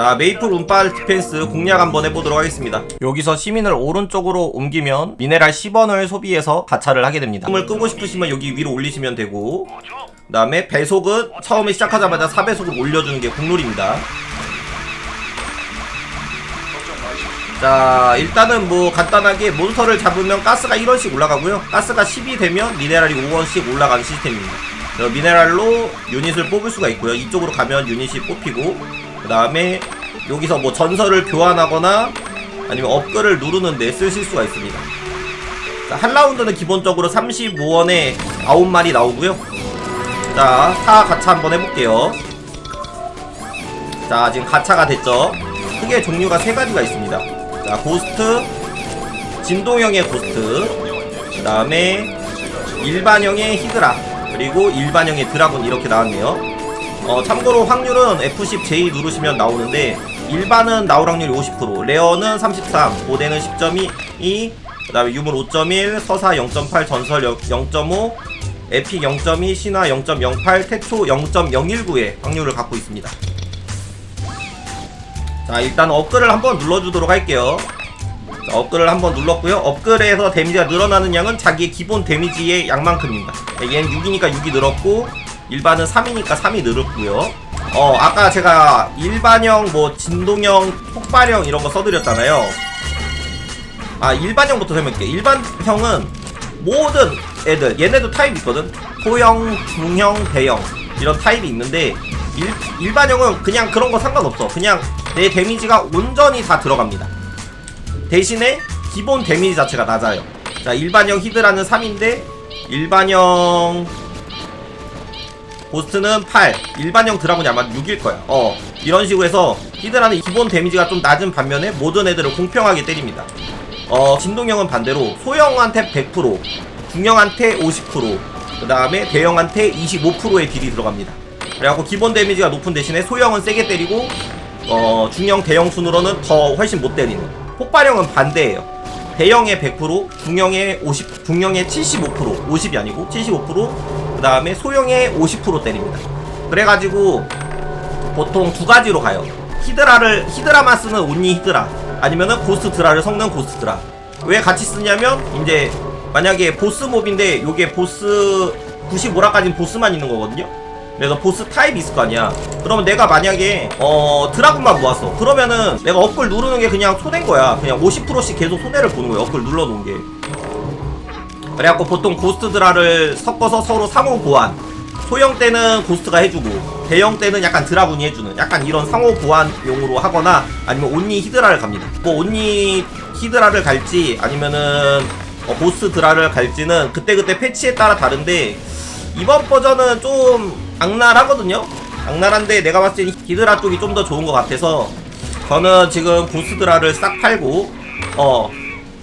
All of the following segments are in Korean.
자 메이플 운빨 디펜스 공략 한번 해보도록 하겠습니다. 여기서 시민을 오른쪽으로 옮기면 미네랄 10원을 소비해서 가차를 하게 됩니다. 힘을 끄고 싶으시면 여기 위로 올리시면 되고 그 다음에 배속은 처음에 시작하자마자 4배속을 올려주는 게 국룰입니다. 자 일단은 뭐 간단하게 몬스터를 잡으면 가스가 1원씩 올라가고요. 가스가 10이 되면 미네랄이 5원씩 올라가는 시스템입니다. 미네랄로 유닛을 뽑을 수가 있고요. 이쪽으로 가면 유닛이 뽑히고 그 다음에 여기서 뭐 전설을 교환하거나 아니면 업글을 누르는데 쓰실 수가 있습니다. 자, 한 라운드는 기본적으로 35원에 9마리 나오고요. 자, 타 가차 한번 해볼게요. 자, 지금 가차가 됐죠? 크게 종류가 세 가지가 있습니다. 자, 고스트, 진동형의 고스트, 그 다음에 일반형의 히드라, 그리고 일반형의 드라군 이렇게 나왔네요. 어, 참고로 확률은 F10J 누르시면 나오는데 일반은 나올 확률이 50%, 레어는 33, 고대는 10.2, 그 다음에 유물 5.1, 서사 0.8, 전설 0.5, 에픽 0.2, 신화 0.08, 태초 0.019의 확률을 갖고 있습니다. 자 일단 업글을 한번 눌러주도록 할게요. 자, 업글을 한번 눌렀고요. 업글에서 데미지가 늘어나는 양은 자기의 기본 데미지의 양만큼입니다. 네, 얘는 6이니까 6이 늘었고 일반은 3이니까 3이 늘었고요. 어 아까 제가 일반형 뭐 진동형 폭발형 이런 거 써드렸잖아요. 아 일반형부터 설명할게 일반형은 모든 애들 얘네도 타입 있거든? 소형, 중형, 대형 이런 타입이 있는데 일, 일반형은 그냥 그런 거 상관없어. 그냥 내 데미지가 온전히 다 들어갑니다. 대신에 기본 데미지 자체가 낮아요. 자 일반형 히드라는 3인데 일반형 고스트는 8 일반형 드라군이 아마 6일 거야. 어. 이런 식으로 해서 히드라는 기본 데미지가 좀 낮은 반면에 모든 애들을 공평하게 때립니다. 어 진동형은 반대로 소형한테 100% 중형한테 50%그 다음에 대형한테 25%의 딜이 들어갑니다. 그래갖고 기본 데미지가 높은 대신에 소형은 세게 때리고 어 중형 대형 순으로는 더 훨씬 못 때리는. 폭발형은 반대예요. 대형의 100% 중형의 50 중형의 75% 50이 아니고 75% 그 다음에 소형의 50% 때립니다. 그래가지고 보통 두 가지로 가요. 히드라를 히드라만 쓰는 온리 히드라 아니면은 고스트 드라를 섞는 고스트 드라. 왜 같이 쓰냐면 이제 만약에 보스 몹인데 요게 보스 95라까지는 보스만 있는 거거든요. 그래서 보스 타입이 있을 거 아니야. 그러면 내가 만약에 어 드라군만 모았어. 그러면은 내가 업글 누르는 게 그냥 손해인 거야. 그냥 50%씩 계속 손해를 보는 거야 업글 눌러놓은 게 그래갖고 보통 고스트 드라를 섞어서 서로 상호 보완. 소형 때는 고스트가 해주고 대형 때는 약간 드라군이 해주는 약간 이런 상호 보완용으로 하거나 아니면 온리 히드라를 갑니다. 뭐 온리 히드라를 갈지 아니면은 어, 고스트 드라를 갈지는 그때그때 패치에 따라 다른데 이번 버전은 좀 악랄하거든요? 악랄한데 내가 봤을 땐 히드라 쪽이 좀 더 좋은 것 같아서 저는 지금 고스트 드라를 싹 팔고 어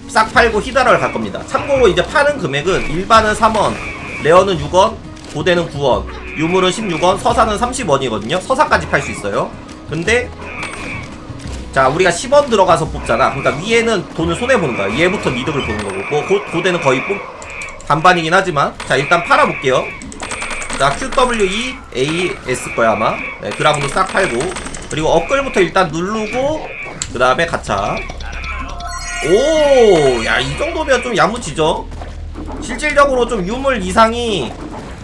싹 팔고 히드라를 갈 겁니다. 참고로 이제 파는 금액은 일반은 3원 레어는 6원 고대는 9원 유물은 16원 서사는 30원이거든요. 서사까지 팔 수 있어요. 근데 자 우리가 10원 들어가서 뽑잖아. 그러니까 위에는 돈을 손해 보는 거야. 얘부터 이득을 보는 거고. 뭐 고, 고대는 거의 뽑 반반이긴 하지만. 자 일단 팔아볼게요. 자 QWE AS 거야 아마. 네, 드라군도 싹 팔고. 그리고 업글부터 일단 누르고 그 다음에 가차 오 야 이 정도면 좀 야무지죠? 실질적으로 좀 유물 이상이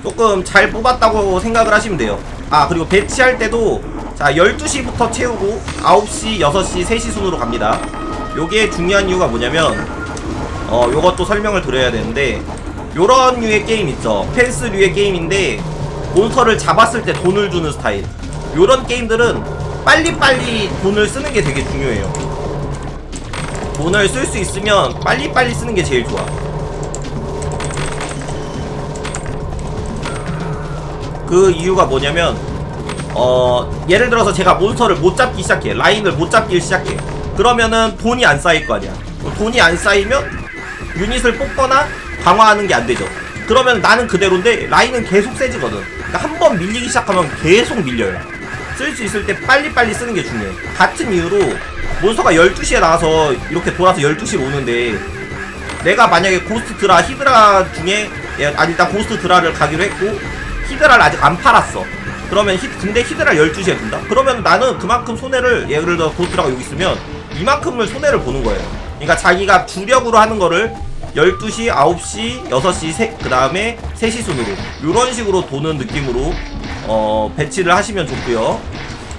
조금 잘 뽑았다고 생각을 하시면 돼요. 아 그리고 배치할 때도 자 12시부터 채우고 9시 6시 3시 순으로 갑니다. 요게 중요한 이유가 뭐냐면 어 요것도 설명을 드려야 되는데 요런 류의 게임 있죠? 펜스 류의 게임인데 몬스터를 잡았을 때 돈을 주는 스타일. 요런 게임들은 빨리빨리 돈을 쓰는 게 되게 중요해요 돈을 쓸수 있으면 빨리빨리 쓰는 게 제일 좋아. 그 이유가 뭐냐면 어 예를 들어서 제가 몬스터를 못 잡기 시작해. 라인을 못 잡기 시작해. 그러면은 돈이 안 쌓일 거 아니야. 돈이 안 쌓이면 유닛을 뽑거나 강화하는 게 안 되죠. 그러면 나는 그대로인데 라인은 계속 세지거든. 그러니까 한 번 밀리기 시작하면 계속 밀려요. 쓸 수 있을 때 빨리빨리 쓰는 게 중요해. 같은 이유로 몬스터가 12시에 나와서 이렇게 돌아서 12시로 오는데 내가 만약에 고스트 드라 히드라 중에 예, 아 일단 고스트 드라를 가기로 했고 히드라를 아직 안 팔았어. 그러면 히, 근데 히드라 12시에 든다? 그러면 나는 그만큼 손해를 예를 들어 보스라가 여기 있으면 이만큼을 손해를 보는 거예요. 그러니까 자기가 주력으로 하는 거를 12시, 9시, 6시, 그 다음에 3시 순으로. 이런 식으로 도는 느낌으로 어, 배치를 하시면 좋고요.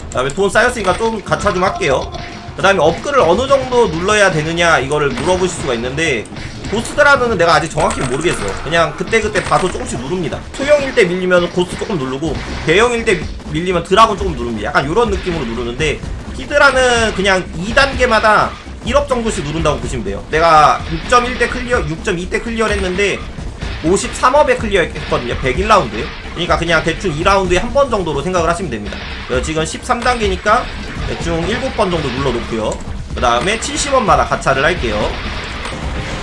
그 다음에 돈 쌓였으니까 좀 가차 좀 할게요 그 다음에 업글을 어느 정도 눌러야 되느냐 이거를 물어보실 수가 있는데 고스드라는 내가 아직 정확히 모르겠어 그냥 그때그때 봐서 조금씩 누릅니다. 소형일 때 밀리면 고스 조금 누르고 대형일 때 밀리면 드라곤 조금 누릅니다. 약간 이런 느낌으로 누르는데 히드라는 그냥 2단계마다 1업 정도씩 누른다고 보시면 돼요. 내가 6.1대 클리어 6.2대 클리어 했는데 53업에 클리어 했거든요. 101라운드. 그러니까 그냥 대충 2라운드에 한 번 정도로 생각을 하시면 됩니다. 그래서 지금 13단계니까 대충 7번 정도 눌러놓고요. 그 다음에 70원마다 가차를 할게요.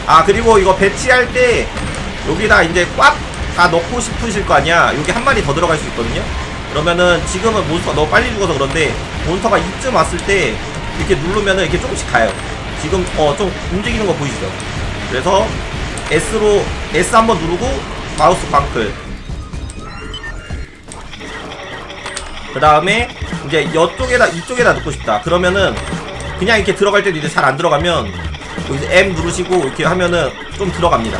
아 그리고 이거 배치할 때 여기다 이제 꽉 다 넣고 싶으실 거 아니야. 여기 한 마리 더 들어갈 수 있거든요. 그러면은 지금은 몬스터가 너무 빨리 죽어서 그런데 몬스터가 이쯤 왔을 때 이렇게 누르면은 이렇게 조금씩 가요. 지금 어 좀 움직이는 거 보이시죠? 그래서 S로 S 한번 누르고 마우스 방클 그 다음에 이제 이쪽에다 이쪽에다 넣고 싶다. 그러면은 그냥 이렇게 들어갈 때도 이제 잘 안 들어가면 여기서 M 누르시고 이렇게 하면은 좀 들어갑니다.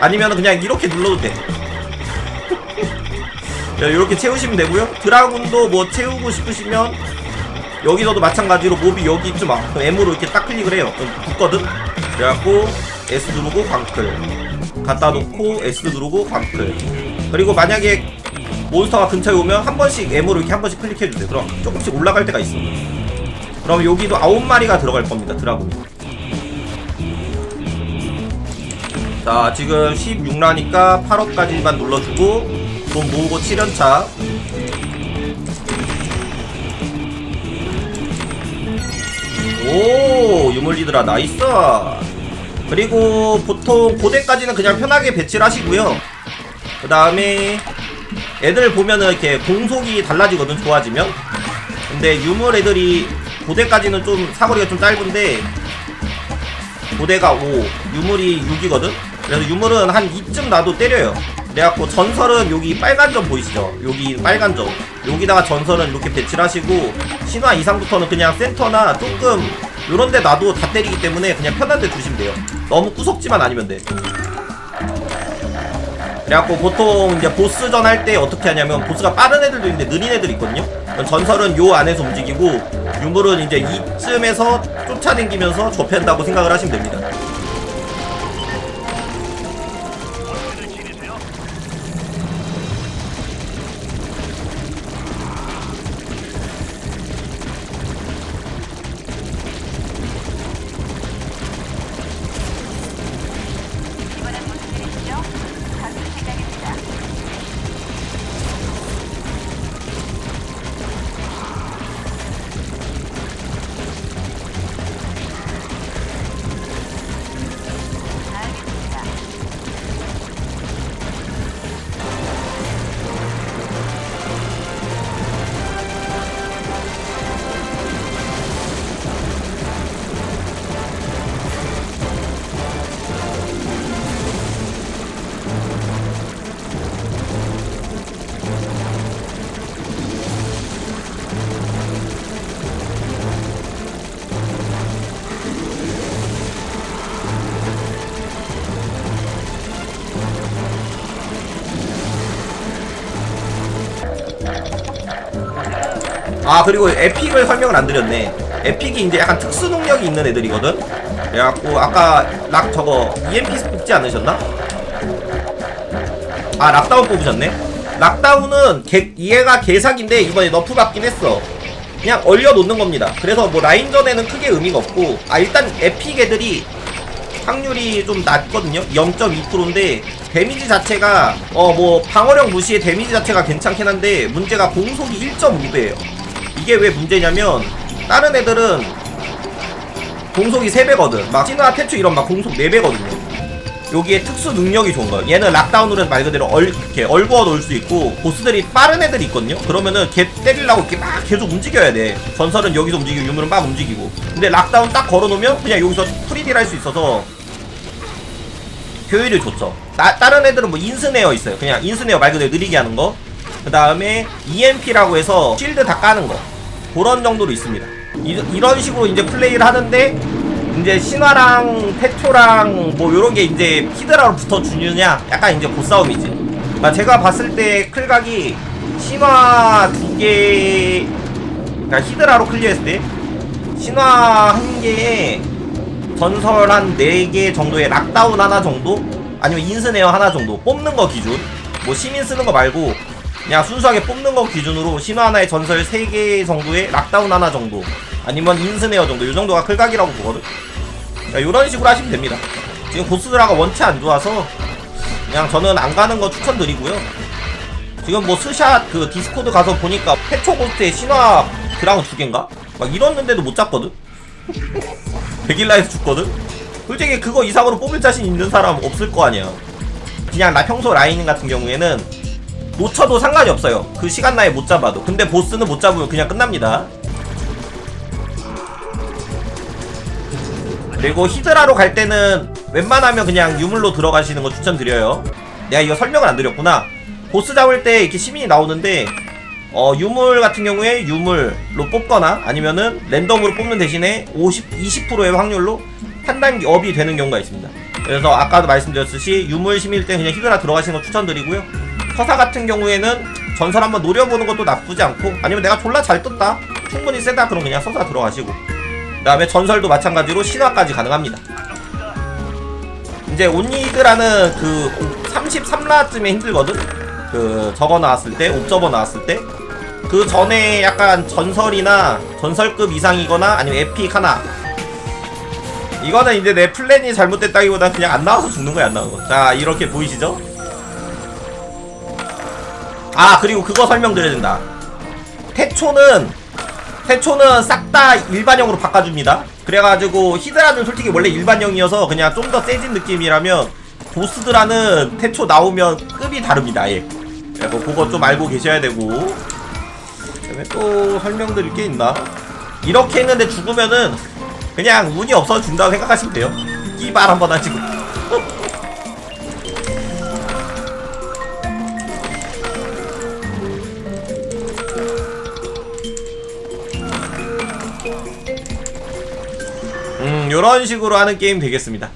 아니면은 그냥 이렇게 눌러도 돼. 이렇게 채우시면 되고요. 드라군도 뭐 채우고 싶으시면 여기서도 마찬가지로 몹이 여기쯤 와 그럼 M으로 이렇게 딱 클릭을 해요. 붙거든? 그래갖고 S 누르고 광클. 갖다 놓고 S 누르고 광클. 그리고 만약에 몬스터가 근처에 오면 한 번씩 M으로 이렇게 한 번씩 클릭해주세요 그럼 조금씩 올라갈 때가 있어. 그럼 여기도 아홉 마리가 들어갈 겁니다 드라군이. 자 지금 16라니까 8억까지만 눌러주고 돈 모으고 7연차. 오 유물리드라 나이스. 그리고 보통 고대까지는 그냥 편하게 배치를 하시고요. 그 다음에 애들 보면은 이렇게 공속이 달라지거든 좋아지면. 근데 유물 애들이 고대까지는 좀 사거리가 좀 짧은데 고대가 5 유물이 6이거든? 그래서 유물은 한 2쯤 나도 때려요. 그래갖고 전설은 여기 빨간 점 보이시죠? 여기 빨간 점. 여기다가 전설은 이렇게 배치를 하시고 신화 이상부터는 그냥 센터나 조금 요런데 놔도 다 때리기 때문에 그냥 편한 데 두시면 돼요. 너무 구석지만 아니면 돼 그래갖고 보통 이제 보스전 할 때 어떻게 하냐면 보스가 빠른 애들도 있는데 느린 애들 있거든요? 전설은 요 안에서 움직이고 유물은 이제 이쯤에서 쫓아다니면서 좁힌다고 생각을 하시면 됩니다 아 그리고 에픽을 설명을 안 드렸네. 에픽이 이제 약간 특수 능력이 있는 애들이거든? 그래갖고 아까 락 저거 EMP 뽑지 않으셨나? 아 락다운 뽑으셨네? 락다운은 개, 얘가 개사기인데 이번에 너프 받긴 했어. 그냥 얼려놓는 겁니다. 그래서 뭐 라인전에는 크게 의미가 없고 아 일단 에픽 애들이 확률이 좀 낮거든요? 0.2%인데 데미지 자체가 어 뭐 방어력 무시에 데미지 자체가 괜찮긴 한데 문제가 공속이 1.5배예요 이게 왜 문제냐면 다른 애들은 공속이 3배거든. 막 신화 태추 이런 막 공속 4배거든요. 여기에 특수 능력이 좋은 거예요 얘는 락다운으로는 말 그대로 얼, 이렇게 얼구어 놓을 수 있고 보스들이 빠른 애들이 있거든요. 그러면은 걔 때리려고 이렇게 막 계속 움직여야 돼. 전설은 여기서 움직이고 유물은 막 움직이고. 근데 락다운 딱 걸어놓으면 그냥 여기서 프리딜 할 수 있어서 효율이 좋죠. 나, 다른 애들은 뭐 인스네어 있어요. 그냥 인스네어 말 그대로 느리게 하는 거 그 다음에 EMP라고 해서 실드 다 까는 거. 그런 정도로 있습니다. 이, 이런 식으로 이제 플레이를 하는데 이제 신화랑 태초랑 뭐 요런 게 이제 히드라로 붙어주느냐? 약간 이제 보싸움이지. 그러니까 제가 봤을 때 클각이 신화 두개 그러니까 히드라로 클리어했을 때 신화 한 개에 전설 한 4개 정도의 락다운 하나 정도? 아니면 인스네어 하나 정도? 뽑는 거 기준? 뭐 시민 쓰는 거 말고 그냥 순수하게 뽑는 거 기준으로 신화 하나에 전설 3개 정도의 락다운 하나 정도 아니면 인스네어 정도 요 정도가 클각이라고 보거든 그러니까 요런 식으로 하시면 됩니다 지금 보스드라가 원체 안 좋아서 그냥 저는 안 가는 거 추천드리고요 지금 뭐 스샷 그 디스코드 가서 보니까 패초 고스트의 신화 드라운 두 개인가? 막 이랬는데도 못 잡거든? 백일라에서 죽거든? 솔직히 그거 이상으로 뽑을 자신 있는 사람 없을 거 아니야 그냥 나 평소 라인 같은 경우에는 놓쳐도 상관이 없어요. 그 시간 나에 못 잡아도. 근데 보스는 못 잡으면 그냥 끝납니다. 그리고 히드라로 갈 때는 웬만하면 그냥 유물로 들어가시는 거 추천드려요. 내가 이거 설명을 안 드렸구나. 보스 잡을 때 이렇게 시민이 나오는데 어 유물 같은 경우에 유물로 뽑거나 아니면은 랜덤으로 뽑는 대신에 50 20%의 확률로 한 단계 업이 되는 경우가 있습니다. 그래서 아까도 말씀드렸듯이 유물 심일 때 그냥 히드라 들어가시는 거 추천드리고요. 서사 같은 경우에는 전설 한번 노려보는 것도 나쁘지 않고 아니면 내가 졸라 잘 떴다 충분히 세다 그럼 그냥 서사 들어가시고 그 다음에 전설도 마찬가지로 신화까지 가능합니다. 이제 온니드라는 그 33라쯤에 힘들거든. 그 저거 나왔을 때, 옵저버 나왔을 때. 그 전에 약간 전설이나 전설급 이상이거나 아니면 에픽 하나. 이거는 이제 내 플랜이 잘못됐다기보다 그냥 안 나와서 죽는 거야, 안 거. 자, 이렇게 보이시죠? 아, 그리고 그거 설명드려야 된다. 태초는 태초는 싹 다 일반형으로 바꿔줍니다. 그래가지고 히드라는 솔직히 원래 일반형이어서 그냥 좀 더 세진 느낌이라면 보스드라는 태초 나오면 급이 다릅니다. 아예. 그래서 그거 좀 알고 계셔야 되고. 그다음에 또 설명드릴 게 있나? 이렇게 했는데 죽으면은 그냥 운이 없어 준다고 생각하시면 돼요. 끼발 한번 하시고. 요런 식으로 하는 게임 되겠습니다.